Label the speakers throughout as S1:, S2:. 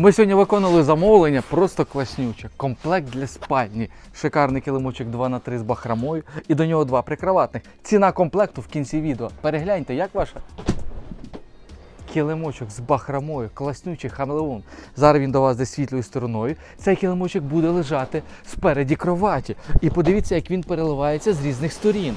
S1: Ми сьогодні виконали замовлення просто класнюче. Комплект для спальні. Шикарний килимочок 2 на 3 з бахрамою і до нього два прикроватних. Ціна комплекту в кінці відео. Перегляньте, як ваша? Килимочок з бахрамою, класнючий хамелеон. Зараз він до вас десь світлою стороною. Цей килимочок буде лежати спереді кроваті. І подивіться, як він переливається з різних сторін.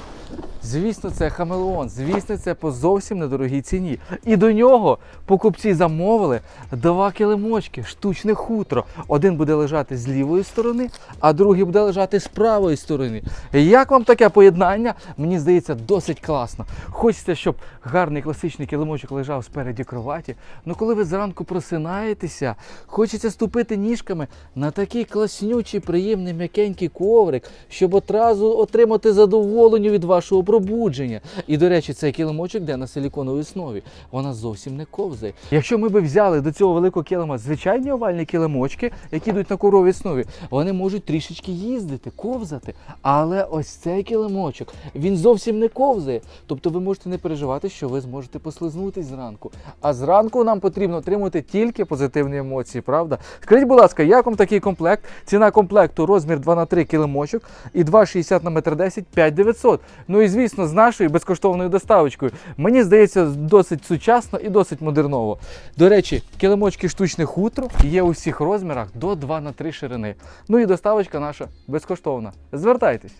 S1: Звісно, це хамелеон, звісно, це по зовсім недорогій ціні. І до нього покупці замовили два килимочки, штучне хутро. Один буде лежати з лівої сторони, а другий буде лежати з правої сторони. Як вам таке поєднання? Мені здається, досить класно. Хочеться, щоб гарний класичний килимочок лежав спереді кроваті. Ну коли ви зранку просинаєтеся, хочеться ступити ніжками на такий класнючий, приємний м'якенький коврик, щоб одразу отримати задоволення від вашого пробудження. І, до речі, цей килимочок йде на силіконовій основі. Вона зовсім не ковзає. Якщо ми би взяли до цього великого килима звичайні овальні килимочки, які йдуть на коровій основі, вони можуть трішечки їздити, ковзати. Але ось цей килимочок, він зовсім не ковзає. Тобто ви можете не переживати, що ви зможете послизнутись зранку. А зранку нам потрібно отримувати тільки позитивні емоції, правда? Скажіть, будь ласка, як вам такий комплект? Ціна комплекту розмір 2 на 3 килимочок і 2,60 на метр 10 5900. Ну і звісно, з нашою безкоштовною доставочкою. Мені здається, досить сучасно і досить модерново. До речі, килимочки штучне хутро є у всіх розмірах до 2 на 3 ширини. Ну і доставочка наша безкоштовна. Звертайтесь.